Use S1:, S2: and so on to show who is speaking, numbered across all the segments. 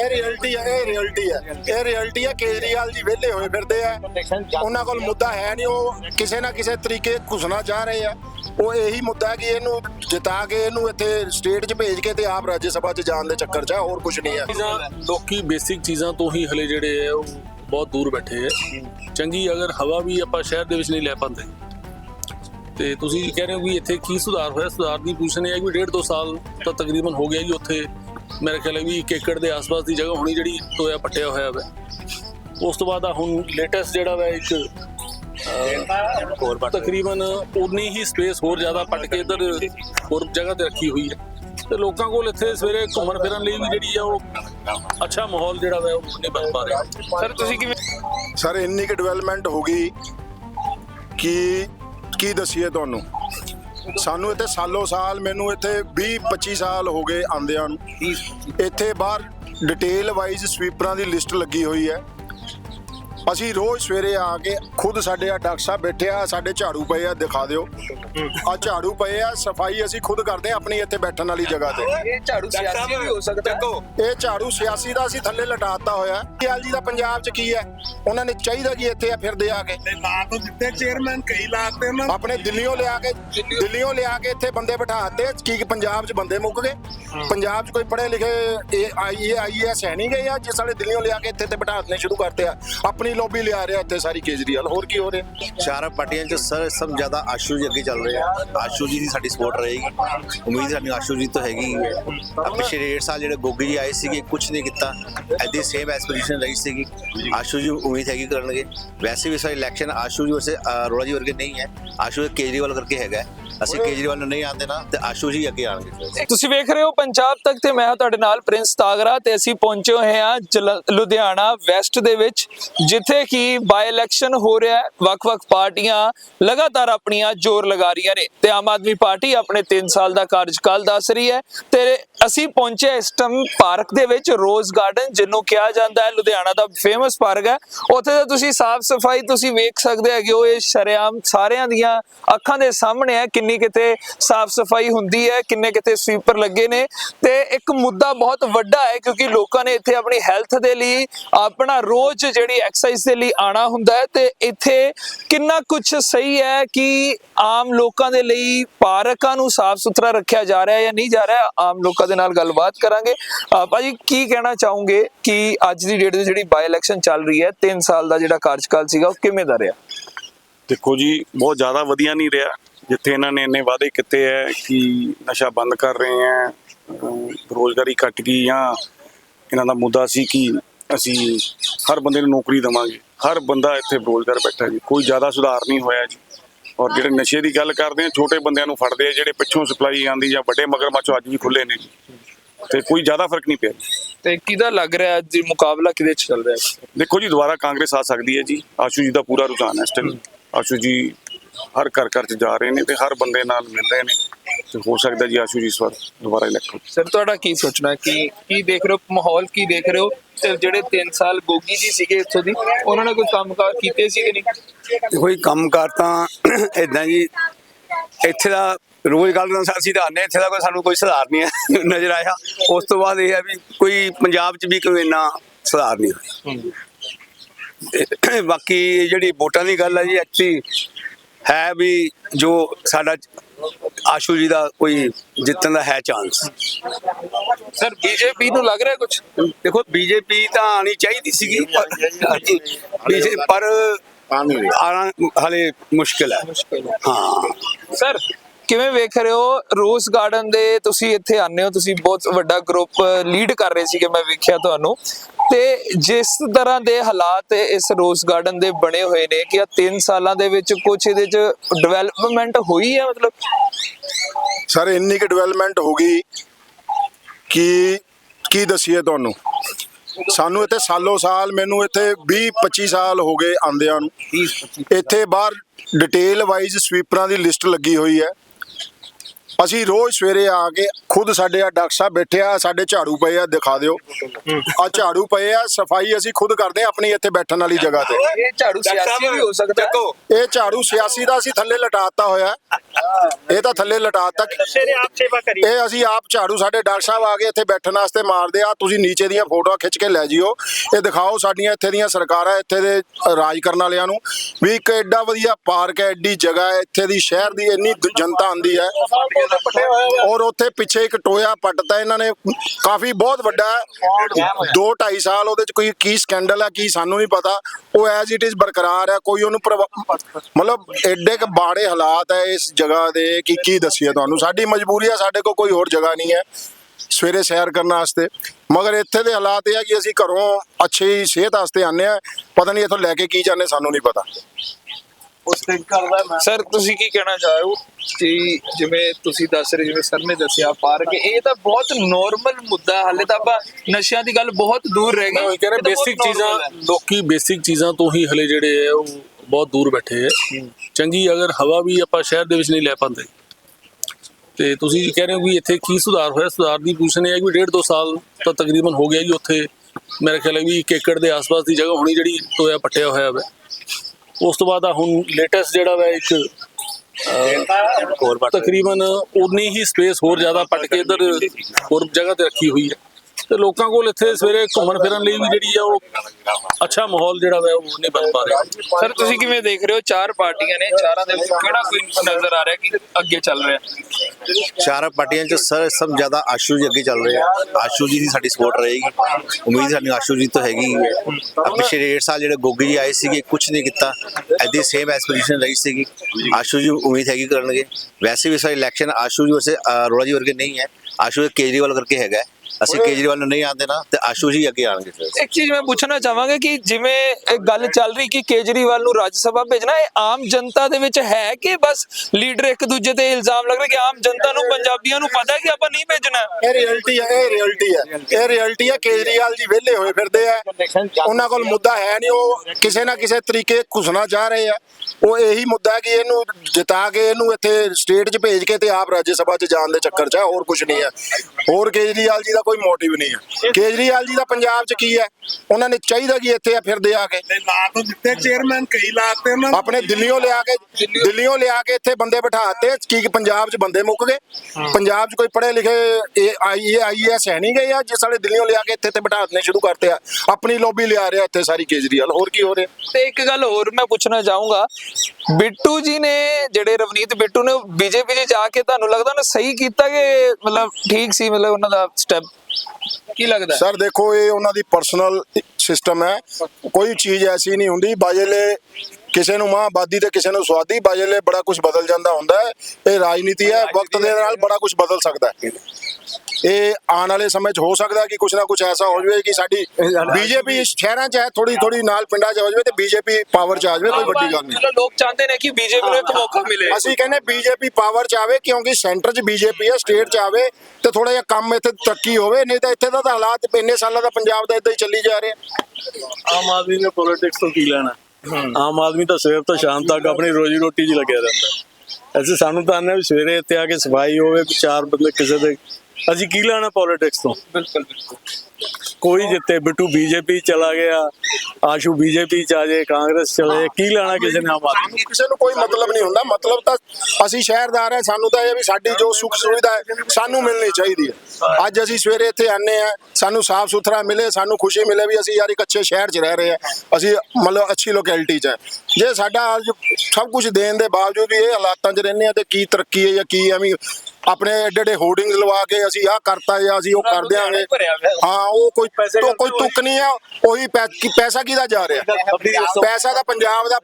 S1: ਇਹ ਰਿਐਲਿਟੀ ਹੈ ਇਹ ਰਿਐਲਿਟੀ ਹੈ ਇਹ ਰਿਐਲਿਟੀ ਹੈ ਕੇਜਰੀਵਾਲ ਜੀ ਵਿਹਲੇ ਹੋਏ ਫਿਰਦੇ ਆ। ਉਹਨਾਂ ਕੋਲ ਮੁੱਦਾ ਹੈ ਨਹੀਂ, ਉਹ ਕਿਸੇ ਨਾ ਕਿਸੇ ਤਰੀਕੇ ਘੁਸਣਾ ਚਾਹ ਰਹੇ ਆ। ਉਹ ਇਹੀ ਮੁੱਦਾ ਹੈ ਕਿ ਇਹਨੂੰ ਜਿਤਾ ਕੇ ਇਹਨੂੰ ਇੱਥੇ ਸਟੇਟ 'ਚ ਭੇਜ ਕੇ ਤੇ ਆਪ ਰਾਜ ਸਭਾ 'ਚ ਜਾਣ ਦੇ ਚੱਕਰ 'ਚ ਆ, ਹੋਰ ਕੁਝ ਨਹੀਂ ਹੈ
S2: ਲੋਕੀ ਬੇਸਿਕ ਚੀਜ਼ਾਂ ਤੋਂ ਹੀ ਹਲੇ ਜਿਹੜੇ ਆ, ਉਹ ਬਹੁਤ ਦੂਰ ਬੈਠੇ ਆ। ਚੰਗੀ ਅਗਰ ਹਵਾ ਵੀ ਆਪਾਂ ਸ਼ਹਿਰ ਦੇ ਵਿੱਚ ਨਹੀਂ ਲੈ ਪਾਉਂਦੇ। ਤੇ ਤੁਸੀਂ ਕਹਿ ਰਹੇ ਹੋ ਵੀ ਇੱਥੇ ਕੀ ਸੁਧਾਰ ਹੋਇਆ? ਸੁਧਾਰ ਦੀ ਪੁੱਛਣ ਇਹ ਹੈ ਕਿ ਡੇਢ ਦੋ ਸਾਲ ਤਾਂ ਤਕਰੀਬਨ ਹੋ ਗਿਆ ਜੀ ਉੱਥੇ। ਮੇਰੇ ਖਿਆਲ ਵੀ ਇੱਕ ਏਕੜ ਦੇ ਆਸ-ਪਾਸ ਦੀ ਜਗ੍ਹਾ ਹੋਣੀ ਜਿਹੜੀ ਟੋਇਆ ਪੱਟਿਆ ਹੋਇਆ ਵਾ। ਉਸ ਤੋਂ ਬਾਅਦ ਆ ਹੁਣ ਲੇਟੈਸਟ ਜਿਹੜਾ ਵਾ ਇੱਕ ਹੋਰ ਤਕਰੀਬਨ ਉਨੀ ਹੀ ਸਪੇਸ ਹੋਰ ਜ਼ਿਆਦਾ ਪੱਟ ਕੇ ਇੱਧਰ ਹੋਰ ਜਗ੍ਹਾ ਤੇ ਰੱਖੀ ਹੋਈ ਹੈ। ਤੇ ਲੋਕਾਂ ਕੋਲ ਇੱਥੇ ਸਵੇਰੇ ਘੁੰਮਣ ਫਿਰਨ ਲਈ ਵੀ ਜਿਹੜੀ ਆ ਉਹ ਅੱਛਾ ਮਾਹੌਲ ਜਿਹੜਾ ਵਾ ਉਹ ਨਹੀਂ ਬਣ ਪਾ ਰਿਹਾ।
S3: ਸਰ ਤੁਸੀਂ ਕਿਵੇਂ
S1: ਸਰ ਇੰਨੀ ਕਿ ਡਿਵੈਲਪਮੈਂਟ ਹੋ ਗਈ ਕਿ ਕੀ ਦਸੀਏ ਤੁਹਾਨੂੰ? ਸਾਨੂੰ ਇੱਥੇ ਸਾਲੋ ਸਾਲ ਮੈਨੂੰ ਇੱਥੇ 20 25 ਸਾਲ ਹੋ ਗਏ ਆਂਦਿਆਂ ਨੂੰ। ਇੱਥੇ ਬਾਹਰ ਡਿਟੇਲ ਵਾਈਜ਼ ਸਵੀਪਰਾਂ ਦੀ ਲਿਸਟ ਲੱਗੀ ਹੋਈ ਹੈ। ਅਸੀਂ ਰੋਜ਼ ਸਵੇਰੇ ਆ ਕੇ ਖੁਦ ਸਾਡੇ ਆ ਡਾਕਟਰ ਸਾਹਿਬ ਬੈਠੇ ਆ ਸਾਡੇ ਝਾੜੂ ਪਏ ਆ ਦਿਖਾ ਦਿਓ। ਆ ਝਾੜੂ ਪਏ ਆ ਸਫ਼ਾਈ ਅਸੀਂ ਖੁਦ ਕਰਦੇ ਆ ਆਪਣੀ ਇੱਥੇ ਬੈਠਣ ਵਾਲੀ ਜਗ੍ਹਾ ਤੇ।
S3: ਇਹ ਝਾੜੂ ਸਿਆਸੀ ਵੀ ਹੋ ਸਕਦਾ ਹੈ।
S1: ਇਹ ਝਾੜੂ ਸਿਆਸੀ ਦਾ ਅਸੀਂ ਥੱਲੇ ਲਟਾਤਾ ਹੋਇਆ। ਕਿਆਲ ਜੀ ਦਾ ਪੰਜਾਬ 'ਚ ਕੀ ਹੈ? ਉਹਨਾਂ ਨੇ ਚਾਹੀਦਾ ਕਿ ਇੱਥੇ ਆ ਫਿਰਦੇ ਆ ਕੇ?
S4: ਲਾ ਤਾਂ ਦਿੱਤੇ ਚੇਅਰਮੈਨ ਕਈ ਲਾਤੇ ਨਾ।
S1: ਆਪਣੇ ਦਿੱਲੀੋਂ ਲਿਆ ਕੇ ਦਿੱਲੀੋਂ ਲਿਆ ਕੇ ਇੱਥੇ ਬੰਦੇ ਬਿਠਾਤੇ ਕੀ ਪੰਜਾਬ 'ਚ ਬੰਦੇ ਮੁੱਕ ਗਏ? ਪੰਜਾਬ 'ਚ ਕੋਈ ਪੜ੍ਹੇ ਲਿਖੇ ਇਹ ਆਈ ਆਈਐਸ ਹੈ ਨਹੀਂ ਗਏ ਆ ਜਿਸ ਵਾਲੇ ਦਿੱਲੀੋਂ ਲਿਆ ਕੇ ਇੱਥੇ ਤੇ ਬਿਠਾਉਣੇ ਸ਼ੁਰੂ ਕਰਤੇ ਆ। ਆਪਣੀ ਲੌਬੀ ਲਿਆ ਰਿਹਾ ਇੱਥੇ ਸਾਰੀ ਕੇਜਰੀਵਾਲ ਹੋਰ ਕੀ ਹੋ ਰਿਹਾ
S5: ਚਾਰ ਪਾਰਟੀਆਂ ਚ ਸਰ ਸਭ ਜ਼ਿਆਦਾ ਆਸ਼ੂ ਜੀ ਅੱਗੇ ਚੱਲ ਰਹੇ ਆ ਆਸ਼ੂ ਜੀ ਦੀ ਸਾਡੀ ਸਪੋਰਟ ਰਹੇਗੀ ਉਮੀਦ ਸਾਡੀ ਆਸ਼ੂ ਜੀ ਤੋਂ ਹੈਗੀ ਹੈ ਆ ਪਿਛਲੇ ਡੇਢ ਸਾਲ ਜਿਹੜੇ ਗੋਗੀ ਜੀ ਆਏ ਸੀਗੇ ਕੁਝ ਨਹੀਂ ਕੀਤਾ ਐਦੀ ਸੇਮ ਐਸਪੀਰੇਸ਼ਨ ਰਹੀ ਸੀਗੀ ਆਸ਼ੂ ਜੀ ਉਮੀਦ ਹੈਗੀ ਕਰਨਗੇ ਵੈਸੇ ਵੀ ਸਾਰੀ ਇਲੈਕਸ਼ਨ ਆਸ਼ੂ ਜੀ ਵਰਸੇ ਅਰੋੜਾ ਜੀ ਵਰਗੇ ਨਹੀਂ ਹੈ ਆਸ਼ੂ ਜੀ ਕੇਜਰੀਵਾਲ ਕਰਕੇ ਹੈਗਾ ਹੈ। ਅਸੀਂ ਕੇਜਰੀਵਾਲ ਨੂੰ ਨਹੀਂ ਆਉਂਦੇ ਨਾ ਤੇ ਆਸ਼ੂ ਜੀ ਅੱਗੇ ਆਣਗੇ
S3: ਤੁਸੀਂ ਵੇਖ ਰਹੇ ਹੋ ਪੰਜਾਬ ਤੱਕ ਤੇ ਮੈਂ ਤੁਹਾਡੇ ਨਾਲ ਪ੍ਰਿੰਸ ਤਾਗਰਾ ਤੇ ਅਸੀਂ ਪਹੁੰਚੇ ਹੋਏ ਹਾਂ ਲੁਧਿਆਣਾ ਵੈਸਟ ਦੇ ਵਿੱਚ, ਜਿੱਥੇ ਕਿ ਬਾਈ ਇਲੈਕਸ਼ਨ ਹੋ ਰਿਹਾ ਹੈ। ਵੱਖ-ਵੱਖ ਪਾਰਟੀਆਂ ਲਗਾਤਾਰ ਆਪਣੀਆਂ ਜ਼ੋਰ ਲਗਾ ਰਹੀਆਂ ਨੇ ਤੇ ਆਮ ਆਦਮੀ ਪਾਰਟੀ ਆਪਣੇ 3 ਸਾਲ ਦਾ ਕਾਰਜਕਾਲ ਦੱਸ ਰਹੀ ਹੈ ਤੇ ਅਸੀਂ ਪਹੁੰਚੇ ਇਸ ਟਾਈਮ ਪਾਰਕ ਦੇ ਵਿੱਚ, ਰੋਜ਼ ਗਾਰਡਨ, ਜਿਹਨੂੰ ਕਿਹਾ ਜਾਂਦਾ ਹੈ। ਲੁਧਿਆਣਾ ਦਾ ਫੇਮਸ ਪਾਰਕ ਹੈ। ਉੱਥੇ ਤਾਂ ਤੁਸੀਂ ਸਾਫ਼ ਸਫ਼ਾਈ ਤੁਸੀਂ ਵੇਖ ਸਕਦੇ ਹੈਗੇ ਉਹ ਇਹ ਸ਼ਰੇਆਮ ਸਾਰਿਆਂ ਦੀਆਂ ਅੱਖਾਂ ਦੇ ਸਾਹਮਣੇ ਹੈ ਕਿੰਨੀ ਕਿਤੇ ਸਾਫ਼ ਸਫ਼ਾਈ ਹੁੰਦੀ ਹੈ, ਕਿੰਨੇ ਕਿਤੇ ਸਵੀਪਰ ਲੱਗੇ ਨੇ ਤੇ ਇੱਕ ਮੁੱਦਾ ਬਹੁਤ ਵੱਡਾ ਹੈ ਕਿਉਂਕਿ ਲੋਕਾਂ ਨੇ ਇੱਥੇ ਆਪਣੀ ਹੈਲਥ ਦੇ ਲਈ, ਆਪਣਾ ਰੋਜ਼ ਜਿਹੜੀ ਐਕਸਰਸਾਈਜ਼ ਦੇ ਲਈ ਆਣਾ ਹੁੰਦਾ ਹੈ ਤੇ ਇੱਥੇ ਕਿੰਨਾ ਕੁਝ ਸਹੀ ਹੈ ਕਿ ਆਮ ਲੋਕਾਂ ਦੇ ਲਈ ਪਾਰਕਾਂ ਨੂੰ ਸਾਫ਼ ਸੁਥਰਾ ਰੱਖਿਆ ਜਾ ਰਿਹਾ ਹੈ ਜਾਂ ਨਹੀਂ ਜਾ ਰਿਹਾ, ਆਮ ਲੋਕਾਂ ਦੇ ਨਾਲ ਗੱਲਬਾਤ ਕਰਾਂਗੇ। ਭਾਜੀ ਕੀ ਕਹਿਣਾ ਚਾਹੋਗੇ ਕਿ ਅੱਜ ਦੀ ਡੇਟ ਤੇ ਜਿਹੜੀ ਬਾਈ ਇਲੈਕਸ਼ਨ ਚੱਲ ਰਹੀ ਹੈ 3 ਸਾਲ ਦਾ ਜਿਹੜਾ ਕਾਰਜਕਾਲ ਸੀਗਾ, ਉਹ ਕਿਵੇਂ ਦਾ ਰਿਹਾ?
S4: ਦੇਖੋ ਜੀ, ਬਹੁਤ ਜ਼ਿਆਦਾ ਵਧੀਆ ਨਹੀਂ ਰਿਹਾ। ਜਿੱਥੇ ਇਹਨਾਂ ਨੇ ਇੰਨੇ ਵਾਅਦੇ ਕੀਤੇ ਹੈ ਕਿ ਨਸ਼ਾ ਬੰਦ ਕਰ ਰਹੇ ਹੈ ਅਮ ਬੇਰੁਜ਼ਗਾਰੀ ਘਟ ਗਈ ਜਾਂ ਇਹਨਾਂ ਦਾ ਮੁੱਦਾ ਸੀ ਕਿ ਅਸੀਂ ਹਰ ਬੰਦੇ ਨੂੰ ਨੌਕਰੀ ਦੇਵਾਂਗੇ ਹਰ ਬੰਦਾ ਇੱਥੇ ਬੇਰੁਜ਼ਗਾਰ ਬੈਠਾ ਜੀ ਕੋਈ ਜ਼ਿਆਦਾ ਸੁਧਾਰ ਨਹੀਂ ਹੋਇਆ ਜੀ। ਔਰ ਜਿਹੜੇ ਨਸ਼ੇ ਦੀ ਗੱਲ ਕਰਦੇ ਆ ਛੋਟੇ ਬੰਦਿਆਂ ਨੂੰ ਫੜਦੇ ਆ ਜਿਹੜੇ ਪਿੱਛੋਂ ਸਪਲਾਈ ਆਂਦੀ ਜਾਂ ਵੱਡੇ ਮਗਰਮੱਛ ਅੱਜ ਵੀ ਖੁੱਲੇ ਨੇ ਜੀ। ਤੇ ਕੋਈ ਜ਼ਿਆਦਾ ਫ਼ਰਕ ਨਹੀਂ ਪਿਆ।
S3: ਤੇ ਕਿਹਦਾ ਲੱਗ ਰਿਹਾ ਅੱਜ ਮੁਕਾਬਲਾ ਕਿਹਦੇ ਚ ਚੱਲ ਰਿਹਾ?
S4: ਦੇਖੋ ਜੀ ਦੁਬਾਰਾ ਕਾਂਗਰਸ ਆ ਸਕਦੀ ਹੈ ਜੀ। ਆਸ਼ੂ ਜੀ ਦਾ ਪੂਰਾ ਰੁਝਾਨ ਹੈ ਸਟਿਲ ਆਸ਼ੂ ਜੀ ਹਰ ਘਰ ਘਰ ਚ ਜਾ ਰਹੇ ਨੇ ਤੇ ਹਰ ਬੰਦੇ ਨਾਲ ਮਿਲ ਰਹੇ ਨੇ। ਤੇ ਹੋ ਸਕਦਾ ਜੀ ਆਸ਼ੂ ਜੀ ਇਸ ਵਾਰ ਦੁਬਾਰਾ ਇਲੈਕਟ
S3: ਸਰ ਤੁਹਾਡਾ ਕੀ ਸੋਚਣਾ? ਕਿ ਕੀ ਦੇਖ ਰਹੇ ਹੋ? ਮਾਹੌਲ ਕੀ ਦੇਖ ਰਹੇ ਹੋ? ਤੇ ਜਿਹੜੇ 3 ਸਾਲ ਗੋਗੀ ਜੀ ਸੀਗੇ ਇੱਥੋਂ ਦੀ ਉਹਨਾਂ ਨੇ ਕੋਈ ਕੰਮਕਾਰ ਕੀਤੇ ਸੀ ਕਿ ਨਹੀਂ?
S6: ਕੋਈ ਕੰਮਕਾਰ ਤਾਂ ਇਦਾਂ ਜੀ ਇੱਥੇ ਦਾ ਰੋਜ਼ ਗੱਲ ਦਾ ਅਸੀਂ ਤਾਂ ਆਨੇ ਇੱਥੇ ਦਾ ਕੋਈ ਸਾਨੂੰ ਕੋਈ ਸੁਧਾਰ ਨਹੀਂ ਹੈ ਨਜ਼ਰ ਆਇਆ। ਉਸ ਤੋਂ ਬਾਅਦ ਇਹ ਹੈ ਵੀ ਕੋਈ ਪੰਜਾਬ 'ਚ ਵੀ ਕੋਈ ਇੰਨਾ ਸੁਧਾਰ ਨਹੀਂ ਹੋਇਆ। ਬਾਕੀ ਜਿਹੜੀ ਵੋਟਾਂ ਦੀ ਗੱਲ ਹੈ ਜੀ ਐਕਚੁਅਲੀ ਹੈ ਵੀ ਜੋ ਸਾਡਾ ਆਸ਼ੂ ਜੀ ਦਾ ਕੋਈ ਜਿੱਤਣ ਦਾ ਹੈ ਚਾਂਸ
S3: ਸਰ ਬੀਜੇਪੀ ਨੂੰ ਲੱਗ ਰਿਹਾ ਕੁਝ
S6: ਦੇਖੋ ਬੀਜੇਪੀ ਤਾਂ ਆਣੀ ਚਾਹੀਦੀ ਸੀਗੀ ਬੀਜੇ ਪਰ ਆਣਾ ਹਲੇ ਮੁਸ਼ਕਿਲ ਹੈ। ਹਾਂ।
S3: ਸਰ ਕਿਵੇਂ ਵੇਖ ਰਹੇ ਹੋ? ਰੋਜ਼ ਗਾਰਡਨ ਦੇ ਤੁਸੀਂ ਇੱਥੇ ਆਨੇ ਹੋ ਤੁਸੀਂ ਬਹੁਤ ਵੱਡਾ ਗਰੁੱਪ ਲੀਡ ਕਰ ਰਹੇ ਸੀਗੇ ਮੈਂ ਵੇਖਿਆ ਤੁਹਾਨੂੰ। ਤੇ ਜਿਸ ਤਰ੍ਹਾਂ ਦੇ ਹਾਲਾਤ ਇਸ ਰੋਜ਼ ਗਾਰਡਨ ਦੇ ਬਣੇ ਹੋਏ ਨੇ ਕਿ ਆ 3 ਸਾਲਾਂ ਦੇ ਵਿੱਚ ਕੁਝ ਇਹਦੇ ਚ ਡਿਵੈਲਪਮੈਂਟ ਹੋਈ ਹੈ ਮਤਲਬ?
S1: ਸਰ ਇੰਨੀ ਕਿ ਡਿਵੈਲਪਮੈਂਟ ਹੋ ਗਈ ਕਿ ਕੀ ਦਸੀਏ ਤੁਹਾਨੂੰ? ਸਾਨੂੰ ਇੱਥੇ ਸਾਲੋ ਸਾਲ ਮੈਨੂੰ ਇੱਥੇ 20 25 ਸਾਲ ਹੋ ਗਏ ਆਂਦਿਆਂ ਨੂੰ। ਇੱਥੇ ਬਾਹਰ ਡਿਟੇਲ ਵਾਈਜ਼ ਸਵੀਪਰਾਂ ਦੀ ਲਿਸਟ ਲੱਗੀ ਹੋਈ ਹੈ। ਅਸੀਂ ਰੋਜ਼ ਸਵੇਰੇ ਆ ਕੇ ਖੁਦ ਸਾਡੇ ਆ ਡਾਕਟਰ ਸਾਹਿਬ ਬੈਠੇ ਆ ਸਾਡੇ ਝਾੜੂ ਪਏ ਆ ਦਿਖਾ ਦਿਓ। ਆ ਝਾੜੂ ਪਏ ਆ ਸਫ਼ਾਈ ਅਸੀਂ ਖੁਦ ਕਰਦੇ ਆ ਆਪਣੀ ਇੱਥੇ ਬੈਠਣ ਵਾਲੀ ਜਗ੍ਹਾ ਤੇ।
S3: ਇਹ ਝਾੜੂ ਸਿਆਸੀ ਵੀ ਹੋ ਸਕਦਾ ਹੈ।
S1: ਇਹ ਝਾੜੂ ਸਿਆਸੀ ਦਾ ਅਸੀਂ ਥੱਲੇ ਲਟਾਤਾ ਹੋਇਆ। ਇਹ ਤਾਂ ਥੱਲੇ ਲਟਾਤਾ। ਇਹ ਅਸੀਂ ਆਪ ਝਾੜੂ ਸਾਡੇ ਡਾਕਟਰ ਸਾਹਿਬ ਆ ਕੇ ਇੱਥੇ ਬੈਠਣ ਵਾਸਤੇ ਮਾਰਦੇ ਆ। ਤੁਸੀਂ ਨੀਚੇ ਦੀਆਂ ਫੋਟੋਆਂ ਖਿੱਚ ਕੇ ਲੈ ਜਿਓ। ਇਹ ਦਿਖਾਓ ਸਾਡੀਆਂ ਇੱਥੇ ਦੀਆਂ ਸਰਕਾਰਾਂ ਇੱਥੇ ਦੇ ਰਾਜ ਕਰਨ ਵਾਲਿਆਂ ਨੂੰ ਵੀ ਇੱਕ ਐਡਾ ਵਧੀਆ ਪਾਰਕ ਹੈ ਐਡੀ ਜਗ੍ਹਾ ਹੈ। ਇੱਥੇ ਦੀ ਸ਼ਹਿਰ ਦੀ ਇੰਨੀ ਜਨਤਾ ਆਂਦੀ ਹੈ। ਔਰ ਉੱਥੇ ਪਿੱਛੇ ਇੱਕ ਟੋਇਆ ਪੱਟਤਾ ਇਹਨਾਂ ਨੇ। ਕਾਫੀ ਬਹੁਤ ਵੱਡਾ ਹੈ। ਦੋ 2.5 ਸਾਲ ਉਹਦੇ ਚ ਕੋਈ ਕੀ ਸਕੈਂਡਲ ਹੈ ਕੀ ਸਾਨੂੰ ਨਹੀਂ ਪਤਾ। ਉਹ ਐਜ਼ ਇਟ ਇਜ਼ ਬਰਕਰਾਰ ਹੈ ਕੋਈ ਉਹਨੂੰ ਮਤਲਬ ਐਡੇ ਕ ਬਾੜੇ ਹਾਲਾਤ ਹੈ ਇਸ ਜਗ੍ਹਾ ਦੇ, ਕਿ, ਕੀ ਦੱਸੀਏ ਤੁਹਾਨੂੰ। ਸਾਡੀ ਮਜਬੂਰੀ ਹੈ ਸਾਡੇ ਕੋਲ ਕੋਈ ਹੋਰ ਜਗ੍ਹਾ ਨਹੀਂ ਹੈ ਸਵੇਰੇ ਸੈਰ ਕਰਨ ਵਾਸਤੇ। ਮਗਰ ਇੱਥੇ ਦੇ ਹਾਲਾਤ ਇਹ ਆ ਕਿ ਅਸੀਂ ਘਰੋਂ ਅੱਛੀ ਸਿਹਤ ਵਾਸਤੇ ਆਨੇ ਆ। ਪਤਾ ਨਹੀਂ ਇੱਥੋਂ ਲੈ ਕੇ ਕੀ ਜਾਂਦੇ, ਸਾਨੂੰ ਨਹੀਂ ਪਤਾ।
S3: ਸਰ ਤੁਸੀਂ ਕੀ ਕਹਿਣਾ ਚਾਹ ਰਹੇ ਹੋ ਕਿ ਜਿਵੇਂ ਤੁਸੀਂ ਦੱਸ ਰਹੇ ਜਿਵੇਂ ਸਰ ਨੇ ਦੱਸਿਆ ਪਾਰਕ ਇਹ ਤਾਂ ਬਹੁਤ ਨੋਰਮਲ ਮੁੱਦਾ ਹਾਲੇ ਤਾਂ ਆਪਾਂ ਨਸ਼ਿਆਂ ਦੀ ਗੱਲ ਬਹੁਤ ਦੂਰ ਰਹਿ
S2: ਮੈਂ
S3: ਗਈ
S2: ਉਹੀ ਕਹਿ ਰਿਹਾ
S3: ਇਹ ਤਾਂ ਬਹੁਤ
S2: ਬੇਸਿਕ ਚੀਜ਼ਾਂ। ਲੋਕੀ ਬੇਸਿਕ ਚੀਜ਼ਾਂ ਤੋਂ ਹੀ ਹਲੇ ਜਿਹੜੇ ਆ ਉਹ ਬਹੁਤ ਦੂਰ ਬੈਠੇ ਹੈ। ਚੰਗੀ ਅਗਰ ਹਵਾ ਵੀ ਆਪਾਂ ਸ਼ਹਿਰ ਦੇ ਵਿੱਚ ਨਹੀਂ ਲੈ ਪਾਉਂਦੇ। ਤੇ ਤੁਸੀਂ ਕਹਿ ਰਹੇ ਹੋ ਵੀ ਇੱਥੇ ਕੀ ਸੁਧਾਰ ਹੋਇਆ? ਸੁਧਾਰ ਦੀ ਪੁੱਛਣੇ ਹੈ ਕਿ ਡੇਢ ਦੋ ਸਾਲ ਤਾਂ ਤਕਰੀਬਨ ਹੋ ਗਿਆ ਜੀ ਉੱਥੇ। ਮੇਰੇ ਖਿਆਲ ਹੈ ਵੀ ਇੱਕ ਏਕੜ ਦੇ ਆਸ-ਪਾਸ ਦੀ ਜਗ੍ਹਾ ਹੋਣੀ ਜਿਹੜੀ ਟੋਇਆ ਪੱਟਿਆ ਹੋਇਆ ਹੈ ਉਸ ਤੋਂ ਬਾਅਦ ਆ ਹੁਣ ਲੇਟੈਸਟ ਜਿਹੜਾ ਵਾ ਇੱਕ
S5: ਹੋਰ
S2: ਤਕਰੀਬਨ ਉਨੀ ਹੀ ਸਪੇਸ ਹੋਰ ਜ਼ਿਆਦਾ ਪੱਟ ਕੇ ਇਧਰ ਹੋਰ ਜਗ੍ਹਾ ਤੇ ਰੱਖੀ ਹੋਈ ਹੈ। ਤੇ ਲੋਕਾਂ ਕੋਲ ਇੱਥੇ ਸਵੇਰੇ ਘੁੰਮਣ ਫਿਰਨ ਲਈ ਵੀ ਜਿਹੜੀ ਆ ਉਹ ਅੱਛਾ ਮਾਹੌਲ ਜਿਹੜਾ ਵਾ ਉਹ ਨਹੀਂ ਬਣ ਪਾ ਰਿਹਾ।
S3: ਸਰ ਤੁਸੀਂ ਕਿਵੇਂ ਦੇਖ ਰਹੇ ਹੋ? ਚਾਰ ਪਾਰਟੀਆਂ ਨੇ ਚਾਰਾਂ ਦੇ ਵਿੱਚ ਕਿਹੜਾ ਕੋਈ ਨਜ਼ਰ ਆ ਰਿਹਾ ਕਿ ਅੱਗੇ ਚੱਲ ਰਿਹਾ?
S5: ਚਾਰ ਪਾਰਟੀਆਂ ਚ ਸਰ ਸਭ ਜ਼ਿਆਦਾ ਆਸ਼ੂ ਜੀ ਅੱਗੇ ਚੱਲ ਰਹੇ ਆ। ਆਸ਼ੂ ਜੀ ਦੀ ਸਾਡੀ ਸਪੋਰਟ ਰਹੇਗੀ। ਉਮੀਦ ਸਾਡੀ ਆਸ਼ੂ ਜੀ ਤੋਂ ਹੈਗੀ ਹੈ ਪਿਛਲੇ ਡੇਢ ਸਾਲ ਜਿਹੜੇ ਗੋਗੀ ਜੀ ਆਏ ਸੀਗੇ ਕੁਝ ਨਹੀਂ ਕੀਤਾ। ਐਦੀ ਸੇਮ ਐਸਪੀਰੇਸ਼ਨ ਰਹੀ ਸੀਗੀ। ਆਸ਼ੂ ਜੀ ਉਮੀਦ ਹੈਗੀ ਕਰਨਗੇ। ਵੈਸੇ ਵੀ ਸਾਰੀ ਇਲੈਕਸ਼ਨ ਆਸ਼ੂ ਜੀ ਵਰਸੇ ਅਰੋੜਾ ਜੀ ਵਰਗੇ ਨਹੀਂ ਹੈ। ਆਸ਼ੂ ਜੀ ਕੇਜਰੀਵਾਲ ਕਰਕੇ ਹੈਗਾ ਹੈ। ਅਸੀਂ ਕੇਜਰੀਵਾਲ ਨੂੰ ਨਹੀਂ ਆਉਂਦੇ ਨਾ ਤੇ ਆਸ਼ੂ ਜੀ ਅੱਗੇ ਆਣਗੇ ਫਿਰ।
S3: ਇੱਕ ਚੀਜ਼ ਮੈਂ ਪੁੱਛਣਾ ਚਾਹਾਂਗਾ ਕਿ ਜਿਵੇਂ ਇਹ ਗੱਲ ਚੱਲ ਰਹੀ ਕਿ ਕੇਜਰੀਵਾਲ ਨੂੰ ਰਾਜ ਸਭਾ ਭੇਜਣਾ ਇਹ ਆਮ ਜਨਤਾ ਦੇ ਵਿੱਚ ਹੈ ਕਿ ਬਸ ਲੀਡਰ ਇੱਕ ਦੂਜੇ ਤੇ ਇਲਜ਼ਾਮ ਲੱਗ ਰਿਹਾ ਕਿ ਆਮ ਜਨਤਾ ਨੂੰ ਪੰਜਾਬੀਆਂ ਨੂੰ ਪਤਾ ਹੈ ਕਿ ਆਪਾਂ ਨਹੀਂ ਭੇਜਣਾ?
S1: ਇਹ ਰਿਐਲਿਟੀ ਹੈ ਇਹ ਰਿਐਲਿਟੀ ਹੈ। ਇਹ ਰਿਐਲਿਟੀ ਹੈ ਕੇਜਰੀਵਾਲ ਜੀ ਵਿਹਲੇ ਹੋਏ ਫਿਰਦੇ ਆ। ਉਹਨਾਂ ਕੋਲ ਮੁੱਦਾ ਹੈ ਨਹੀਂ ਉਹ ਕਿਸੇ ਨਾ ਕਿਸੇ ਤਰੀਕੇ ਘੁਸਣਾ ਚਾਹ ਰਹੇ ਆ। ਉਹ ਇਹੀ ਮੁੱਦਾ ਹੈ ਕਿ ਇਹਨੂੰ ਜਿਤਾ ਕੇ ਇਹਨੂੰ ਇੱਥੇ ਸਟੇਟ 'ਚ ਭੇਜ ਕੇ ਤੇ ਆਪ ਰਾਜ ਸਭਾ 'ਚ ਜਾਣ ਦੇ ਚੱਕਰ 'ਚ ਹੋਰ ਕੁਝ ਨਹੀਂ ਹੈ। ਹੋਰ ਕੇਜਰੀਵਾਲ ਜੀ ਦਾ ਕੋਈ ਮੋਟਿਵ ਨਹੀਂ ਹੈ। ਕੇਜਰੀਵਾਲ ਜੀ ਦਾ ਪੰਜਾਬ 'ਚ ਕੀ ਹੈ? ਉਹਨਾਂ ਨੇ ਚਾਹੀਦਾ ਕਿ ਇੱਥੇ ਆ ਫਿਰਦੇ ਆ ਕੇ?
S7: ਲਾ ਤਾਂ ਦਿੱਤੇ ਚੇਅਰਮੈਨ ਕਈ ਲਾਤੇ ਉਹਨਾਂ ਨੇ।
S1: ਆਪਣੇ ਦਿੱਲੀੋਂ ਲਿਆ ਕੇ ਦਿੱਲੀੋਂ ਲਿਆ ਕੇ ਇੱਥੇ ਬੰਦੇ ਬਿਠਾਤੇ ਕੀ ਕਿ ਪੰਜਾਬ 'ਚ ਬੰਦੇ ਮੁੱਕ ਗਏ? ਪੰਜਾਬ 'ਚ ਕੋਈ ਪੜ੍ਹੇ ਲਿਖੇ ਇਹ ਆਈ ਆਈਐਸ ਹੈ ਨਹੀਂ ਗਏ ਆ ਜਿਸ ਵਾਲੇ ਦਿੱਲੀੋਂ ਲਿਆ ਕੇ ਇੱਥੇ ਤੇ ਬਿਠਾ ਦੇਣੇ ਸ਼ੁਰੂ ਕਰਤੇ ਆ। ਆਪਣੀ ਲੌਬੀ ਲਿਆ ਰਿਹਾ ਇੱਥੇ ਸਾਰੀ ਕੇਜਰੀਵਾਲ ਹੋਰ ਕੀ ਹੋ ਰਿਹਾ?
S3: ਤੇ ਇੱਕ ਗੱਲ ਹੋਰ ਮੈਂ ਪੁੱਛਣਾ ਚਾਹੂੰਗਾ ਬਿੱਟੂ ਜੀ ਨੇ ਜਿਹੜੇ ਰਵਨੀਤ ਬਿੱਟੂ ਨੇ ਬੀਜੇਪੀ 'ਚ ਜਾ ਕੇ ਤੁਹਾਨੂੰ ਲੱਗਦਾ ਉਹਨੇ ਸਹੀ ਕੀਤਾ ਕਿ ਮਤਲਬ ਠੀਕ ਸੀ ਮਤਲਬ ਉਹਨਾਂ ਦਾ ਸਟੈਪ ਕੀ ਲੱਗਦਾ
S1: ਸਰ, ਦੇਖੋ, ਇਹ ਉਹਨਾਂ ਦੀ ਪਰਸਨਲ ਸਿਸਟਮ ਹੈ। ਕੋਈ ਚੀਜ਼ ਐਸੀ ਨਹੀਂ ਹੁੰਦੀ। ਬਾਜਲੇ ਕਿਸੇ ਨੂੰ ਮਾਂ ਆਬਾਦੀ ਤੇ ਕਿਸੇ ਨੂੰ ਸਵਾਦੀ ਬਾਜਲੇ ਬੜਾ ਕੁਝ ਬਦਲ ਜਾਂਦਾ ਹੁੰਦਾ ਹੈ। ਇਹ ਰਾਜਨੀਤੀ ਹੈ। ਵਕਤ ਦੇ ਨਾਲ ਬੜਾ ਕੁਝ ਬਦਲ ਸਕਦਾ ਹੈ। ਇਹ ਆਉਣ ਵਾਲੇ ਸਮੇਂ 'ਚ ਹੋ ਸਕਦਾ ਕਿ ਕੁਝ ਨਾ ਕੁਝ ਐਸਾ ਹੋ ਜਾਵੇ ਕਿ ਸਾਡੀ ਬੀਜੇਪੀ ਸ਼ਹਿਰਾਂ 'ਚ ਹੈ ਥੋੜੀ ਥੋੜੀ ਨਾਲ ਪਿੰਡਾਂ 'ਚ ਹੋ ਜਾਵੇ ਤੇ ਬੀਜੇਪੀ ਪਾਵਰ 'ਚ ਆ ਜਾਵੇ ਕੋਈ ਵੱਡੀ ਗੱਲ ਨਹੀਂ।
S3: ਲੋਕ ਚਾਹੁੰਦੇ ਨੇ ਕਿ ਬੀਜੇਪੀ ਨੂੰ ਇੱਕ ਮੌਕਾ ਮਿਲੇ।
S1: ਅਸੀਂ ਕਹਿੰਦੇ ਬੀਜੇਪੀ ਪਾਵਰ 'ਚ ਆਵੇ ਕਿਉਂਕਿ ਸੈਂਟਰ 'ਚ ਬੀਜੇਪੀ ਹੈ ਸਟੇਟ 'ਚ ਆਵੇ ਤੇ ਥੋੜਾ ਜਿਹਾ ਕੰਮ ਇੱਥੇ ਤਰੱਕੀ ਹੋਵੇ ਨਹੀਂ ਤਾਂ ਇੱਥੇ ਦਾ ਤਾਂ ਹਾਲਾਤ ਇੰਨੇ ਸਾਲਾਂ ਦਾ ਪੰਜਾਬ ਦਾ ਇਦਾਂ ਹੀ ਚੱਲੀ ਜਾ ਰਿਹਾ।
S8: ਆਮ ਆਦਮੀ ਨੇ ਪੋਲਿਟਿਕਸ ਤੋਂ ਕੀ ਲੈਣਾ? ਆਮ ਆਦਮੀ ਤਾਂ ਸਵੇਰ ਤੋਂ ਸ਼ਾਮ ਤੱਕ ਆਪਣੀ ਰੋਜੀ ਰੋਟੀ 'ਚ ਲੱਗਿਆ ਰਹਿੰਦਾ। ਐਸੇ ਸਾਨੂੰ ਤਾਂ ਆਨੇ ਵੀ ਸਵੇਰੇ ਇੱਥੇ ਆ ਕੇ ਸਫ਼ਾਈ ਹੋਵੇ ਚਾਰ ਬੰਦੇ ਕਿਸੇ ਦੇ ਅਸੀਂ ਕੀ ਲੈਣਾ ਪੋਲਿਟਿਕਸ ਤੋਂ?
S3: ਬਿਲਕੁਲ ਬਿਲਕੁਲ।
S8: ਕੋਈ ਜਿੱਤੇ ਬਿੱਟੂ ਬੀਜੇਪੀ ਚਲਾ ਗਿਆ ਆਸ਼ੂ ਬੀਜੇਪੀ ਚ ਆ ਕਾਂਗਰਸ ਚਲੇ ਕੀ ਲੈਣਾ ਕਿਸੇ ਨੇ ਆਮ ਆਦਮੀ
S1: ਕਿਸੇ ਨੂੰ ਕੋਈ ਮਤਲਬ ਨਹੀਂ ਹੁੰਦਾ ਮਤਲਬ ਤਾਂ ਅਸੀਂ ਸ਼ਹਿਰਦਾਰ ਹਾਂ ਸਾਨੂੰ ਤਾਂ ਇਹ ਵੀ ਸਾਡੀ ਜੋ ਸੁੱਖ ਸੁਵਿਧਾ ਹੈ ਸਾਨੂੰ ਮਿਲਣੀ ਚਾਹੀਦੀ ਹੈ। ਅੱਜ ਅਸੀਂ ਸਵੇਰੇ ਇੱਥੇ ਆਨੇ ਆ ਸਾਨੂੰ ਸਾਫ਼ ਸੁਥਰਾ ਮਿਲੇ ਸਾਨੂੰ ਖੁਸ਼ੀ ਮਿਲੇ ਵੀ ਅਸੀਂ ਯਾਰ ਇੱਕ ਅੱਛੇ ਸ਼ਹਿਰ 'ਚ ਰਹਿ ਰਹੇ ਆ ਅਸੀਂ ਮਤਲਬ ਅੱਛੀ ਲੋਕੈਲਿਟੀ 'ਚ ਹੈ। ਜੇ ਸਾਡਾ ਅੱਜ ਸਭ ਕੁਝ ਦੇਣ ਦੇ ਬਾਵਜੂਦ ਵੀ ਇਹ ਹਾਲਾਤਾਂ 'ਚ ਰਹਿੰਦੇ ਆ ਤੇ ਕੀ ਤਰੱਕੀ ਹੈ ਜਾਂ ਕੀ ਐਵੇਂ ਆਪਣੇ ਏਡੇ ਏਡੇ ਹੋਰਡਿੰਗਸ ਲਵਾ ਕੇ ਅਸੀਂ ਆਹ ਕਰਤਾ ਜਾਂ ਅਸੀਂ ਉਹ ਕਰ ਦਿਆਂਗੇ ਹਾਂ ਉਹ ਕੋਈ ਤੋਂ ਕੋਈ ਤੁੱਕ ਨਹੀਂ ਆ ਉਹੀ ਪੈ- ਕੀ ਪੈਸਾ ਕਿਹਦਾ ਜਾ ਰਿਹਾ? ਪੈਸਾ ਤਾਂ ਪੰਜਾਬ ਦਾ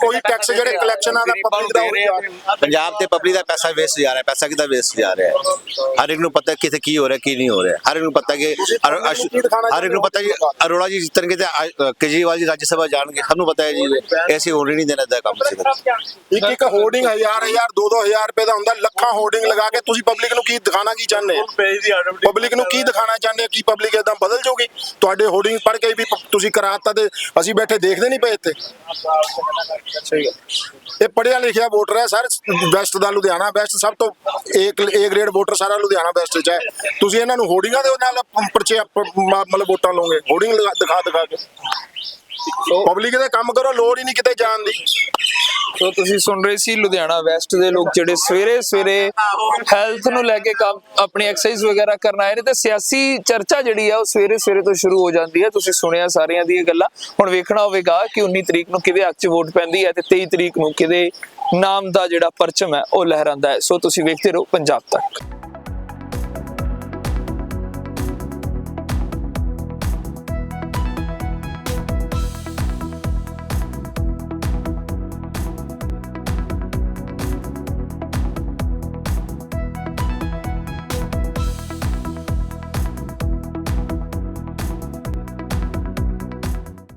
S1: ਕੋਈ ਟੈਕਸ ਜਿਹੜੇ ਕਲੈਕਸ਼ਨਾਂ ਦਾ ਪਬਲਿਕ ਦਾ ਉਹ ਜਾ ਰਿਹਾ।
S5: ਪੰਜਾਬ ਤੇ ਪਬਲਿਕ ਦਾ ਪੈਸਾ ਵੇਸਟ ਜਾ ਰਿਹਾ ਪੈਸਾ ਕਿਦਾ ਵੇਸਟ ਜਾ ਰਿਹਾ? ਹੈ ਹਰ ਇੱਕ ਨੂੰ ਪਤਾ ਕਿੱਥੇ ਕੀ ਹੋ ਰਿਹਾ ਕੀ ਨਹੀਂ ਹੋ ਰਿਹਾ। ਹਰ ਇੱਕ ਨੂੰ ਪਤਾ ਕਿ ਅਰ- ਅਸ਼- ਹਰ ਇੱਕ ਨੂੰ ਪਤਾ ਕਿ ਅਰੋੜਾ ਜੀ ਜਿੱਤਣਗੇ ਤੇ ਅ- ਕੇਜਰੀਵਾਲ ਜੀ ਰਾਜ ਸਭਾ ਜਾਣਗੇ ਸਭ ਨੂੰ ਪਤਾ ਹੈ ਜੀ ਐਸੀ ਹੋਣ ਹੀ ਨਹੀਂ ਦੇਣਾ ਦਾ ਕੰਮ ਸੀ
S1: ਇੱਕ ਇੱਕ ਹੋਰਡਿੰਗ ਹਜ਼ਾਰ ਹਜ਼ਾਰ ਦੋ ਦੋ ਹਜ਼ਾਰ ਰੁਪਏ ਦਾ ਹੁੰਦਾ ਲੱਖਾਂ ਹੋਰਡਿੰਗ ਲਗਾ ਕੇ ਤੁਸੀਂ ਪਬਲਿਕ ਨੂੰ ਕੀ ਦਿਖਾਣਾ ਕੀ ਚਾਹੁੰਦੇ? ਆ
S8: ਦੀ
S1: ਪਬਲਿਕ ਨੂੰ ਕੀ ਦਿਖਾਣਾ ਚਾਹੁੰਦੇ ਆ ਕੀ ਪਬਲਿਕ ਇਦਾਂ ਬਦਲ ਜਾਊਗੀ? ਤੁਹਾਡੇ ਹੋਰਡਿੰਗ ਪੜ੍ਹ ਕੇ ਵੀ ਤੁਸੀਂ ਕਰਾਤਾ ਤੇ ਅਸੀਂ ਬੈਠੇ ਦੇਖਦੇ ਨਹੀਂ ਪਏ ਇੱਥੇ। ਇਹ ਪੜਿਆ ਲਿਖਿਆ ਵੋਟਰ ਹੈ ਸਰ ਵੈਸਟ ਦਾ ਲੁਧਿਆਣਾ ਵੈਸਟ ਸਭ ਤੋਂ ਏਕ ਏ ਗ੍ਰੇਡ ਵੋਟਰ ਸਾਰਾ ਲੁਧਿਆਣਾ ਵੈਸਟ ਚ ਹੈ। ਤੁਸੀਂ ਇਹਨਾਂ ਨੂੰ ਹੋਰਡਿੰਗਾਂ ਦੇ ਨਾਲ ਪਰਚੇ ਮਤਲਬ ਵੋਟਾਂ ਲਓਗੇ ਹੋਰਡਿੰਗ ਦਿਖਾ ਦਿਖਾ ਕੇ। ਪਬਲਿਕ ਦੇ ਕੰਮ ਕਰੋ ਲੋੜ ਹੀ ਨਹੀਂ ਕਿਤੇ ਜਾਣ ਦੀ।
S3: ਸੋ ਤੁਸੀਂ ਸੁਣ ਰਹੇ ਸੀ ਲੁਧਿਆਣਾ ਵੈਸਟ ਦੇ ਲੋਕ ਜਿਹੜੇ ਸਵੇਰੇ ਸਵੇਰੇ ਹੈਲਥ ਨੂੰ ਲੈ ਕੇ ਕੰਮ, ਆਪਣੀ ਐਕਸਰਸਾਈਜ਼ ਵਗੈਰਾ ਕਰਨ ਆਏ ਨੇ ਤੇ ਸਿਆਸੀ ਚਰਚਾ ਜਿਹੜੀ ਆ ਉਹ ਸਵੇਰੇ ਸਵੇਰੇ ਤੋਂ ਸ਼ੁਰੂ ਹੋ ਜਾਂਦੀ ਹੈ ਤੁਸੀਂ ਸੁਣਿਆ ਸਾਰਿਆਂ ਦੀਆਂ ਗੱਲਾਂ। ਹੁਣ ਵੇਖਣਾ ਹੋਵੇਗਾ ਕਿ 19 ਤਰੀਕ ਨੂੰ ਕਿਹਦੇ ਹੱਕ 'ਚ ਵੋਟ ਪੈਂਦੀ ਹੈ ਤੇ 23 ਤਰੀਕ ਨੂੰ ਕਿਹਦੇ ਨਾਮ ਦਾ ਜਿਹੜਾ ਪਰਚਮ ਹੈ ਉਹ ਲਹਿਰਾਂਦਾ ਹੈ। ਸੋ ਤੁਸੀਂ ਵੇਖਦੇ ਰਹੋ ਪੰਜਾਬ ਤੱਕ।